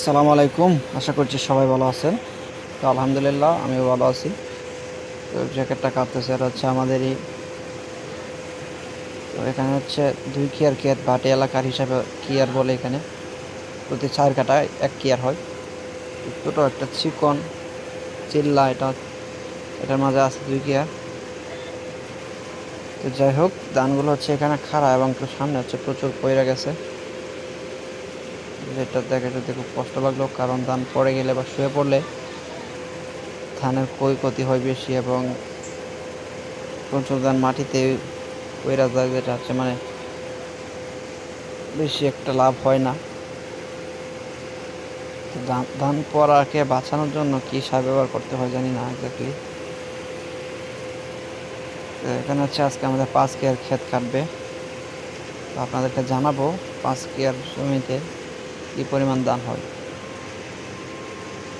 আসসালামু আলাইকুম। আশা করছি সবাই ভালো আছেন। তো আলহামদুলিল্লাহ, আমিও ভালো আছি। তো জ্যাকেটটা কাটতেছে, এটা হচ্ছে আমাদেরই। তো এখানে হচ্ছে দুই কিয়ার ক্ষেত ভাটি এলাকার হিসাবে কিয়ার বলে এখানে। প্রতি চার কাটায় এক কিয়ার হয়। ছোটো একটা চিকন চিল্লা, এটা এটার মাঝে আছে দুই কিয়ার তো যাই হোক, ধানগুলো হচ্ছে এখানে খাড়া এবং সামনে হচ্ছে প্রচুর পয়রা গেছে। যেটা দেখাতে খুব কষ্ট লাগল, কারণ ধান পড়ে গেলে বা শুয়ে পড়লে ধানের ক্ষয় ক্ষতি হয় বেশি এবং প্রচুর ধান মাটিতে পয়রা যায় যেটা হচ্ছে মানে বেশি একটা লাভ হয় না। ধান ধান পড়াকে বাঁচানোর জন্য কি সার ব্যবহার করতে হয় জানি না এক্স্যাক্টলি এখানে হচ্ছে আজকে আমাদের পাঁচ কেয়ার ক্ষেত কাটবে। আপনাদেরকে জানাব পাঁচ কেয়ার জমিতে কি পরিমাণ দান হয়।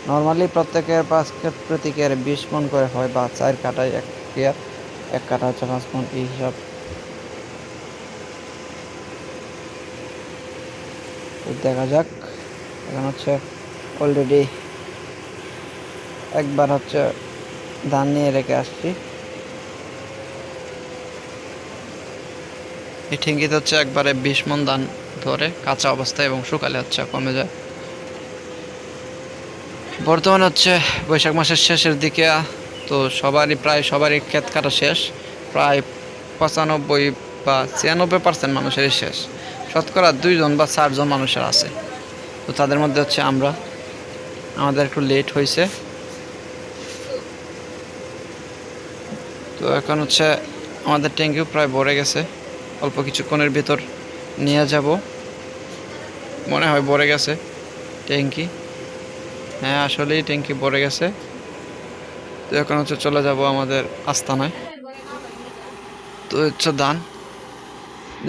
নর্মালি প্রত্যেকের পাঁচ প্রতি কেয়ারে বিশ মন করে হয় বা চার কাটায় এক কেয়ার, এক কাটা হচ্ছে পাঁচ মন এই হিসাব। দেখা যাক, এখন হচ্ছে অলরেডি একবার হচ্ছে ধান নিয়ে রেখে আসছি। এই ঠিঙ্গিতে হচ্ছে একবারে বিশ মন ধান ধরে কাঁচা অবস্থায় এবং শুকালে হচ্ছে কমে যায়। বর্তমানে হচ্ছে বৈশাখ মাসের শেষের দিকে, তো সবারই প্রায় সবারই ক্ষেত কাটা শেষ। প্রায় পঁচানব্বই বা ছিয়ানব্বই পার্সেন্ট মানুষেরই শেষ। শতকরা দুইজন বা চারজন মানুষের আছে। তো তাদের মধ্যে হচ্ছে আমরা। আমাদের একটু লেট হয়েছে। তো এখন হচ্ছে আমাদের ট্যাঙ্কিও প্রায় ভরে গেছে। অল্প কিছুক্ষণের ভিতর নিয়ে যাব। মনে হয় ভরে গেছে। ট্যাঙ্কি হ্যাঁ আসলেই ট্যাঙ্কি ভরে গেছে। তো এখন হচ্ছে চলে যাব আমাদের আস্তানায়। তো হচ্ছে দান।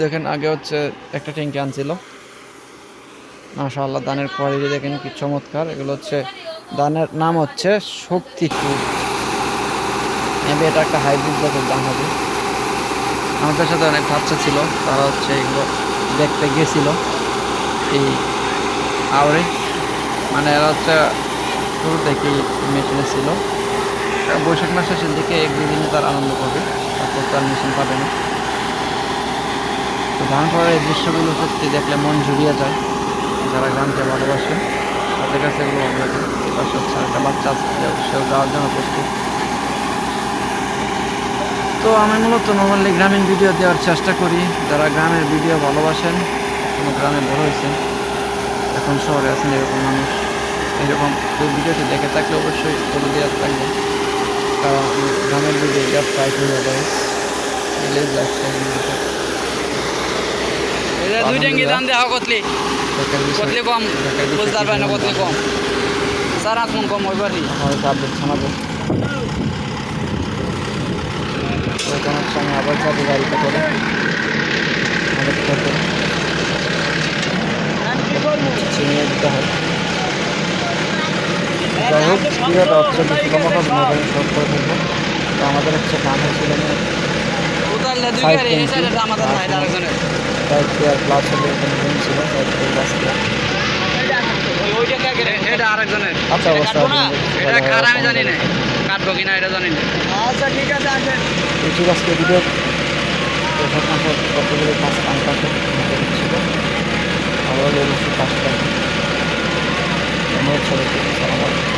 দেখেন, আগে হচ্ছে একটা ট্যাঙ্কি আনছিল। মাশাআল্লাহ ধানের কোয়ালিটি দেখেন কি চমৎকার। এগুলো হচ্ছে দানের নাম হচ্ছে শক্তি মেবি এটা একটা হাইব্রিড জাতের ধান হবে। আমাদের সাথে অনেক বাচ্চা ছিল, তারা হচ্ছে এগুলো দেখতে গেছিল। এই আওরে মানে এরা হচ্ছে শুরু থেকেই মেশিনে ছিল। বৈশাখ মাসের শেষের দিকে এক দুই দিনে তার আনন্দ করবে, তারপর তার মেশিন পাবে না। তো ধান করার এই দৃশ্যগুলো সত্যি দেখলে মন জুড়িয়ে যায়, যারা গ্রামকে ভালোবাসে, তাদের কাছে এগুলো ভালো লাগে। এবার হচ্ছে একটা বাচ্চা সেও যাওয়ার জন্য প্রস্তুত। তো আমি মূলত নর্মালি গ্রামীণ ভিডিও দেওয়ার চেষ্টা করি। যারা গ্রামের ভিডিও ভালোবাসেন কোনো গ্রামে বড় হয়েছেন এখন শহরে আছেন এরকম মানুষ। এরকম কেউ ভিডিওটি দেখে থাকলে অবশ্যই বলে দেওয়ার থাকবে কারণ গ্রামের ভিডিও দেওয়ার ট্রাই করি অলওয়েজ ভিলেজ লাইফস্টাইল দুই ট্যাঙ্কি দাম দেওয়া কতলি? কতলি কম? বুঝতে পারবে না কতলি কম? স্যার এখন কম? হয়তো আবার যাব গাড়িতে করে আমাদের খেতে চিনিয়ে দিতে হয় যাই হোক ভিডিওটা হচ্ছে বেশি লম্বা না আমি শর্ট করে ফেলব। তো আমাদের হচ্ছে গান হয়েছিল. সাইডে প্লাস হলে ছিল প্লাস আচ্ছা অবশ্যই জানি না। কাটবো কিনা এটা জানি না। আচ্ছা ঠিক আছে আসেন। তো ঠিক আছে ভিডিও পোশাক মাসের কতগুলো কাজ কাম কাছে ছিল ভালো লাগলে অবশ্যই সবাইকে সালাম আলাইকুম।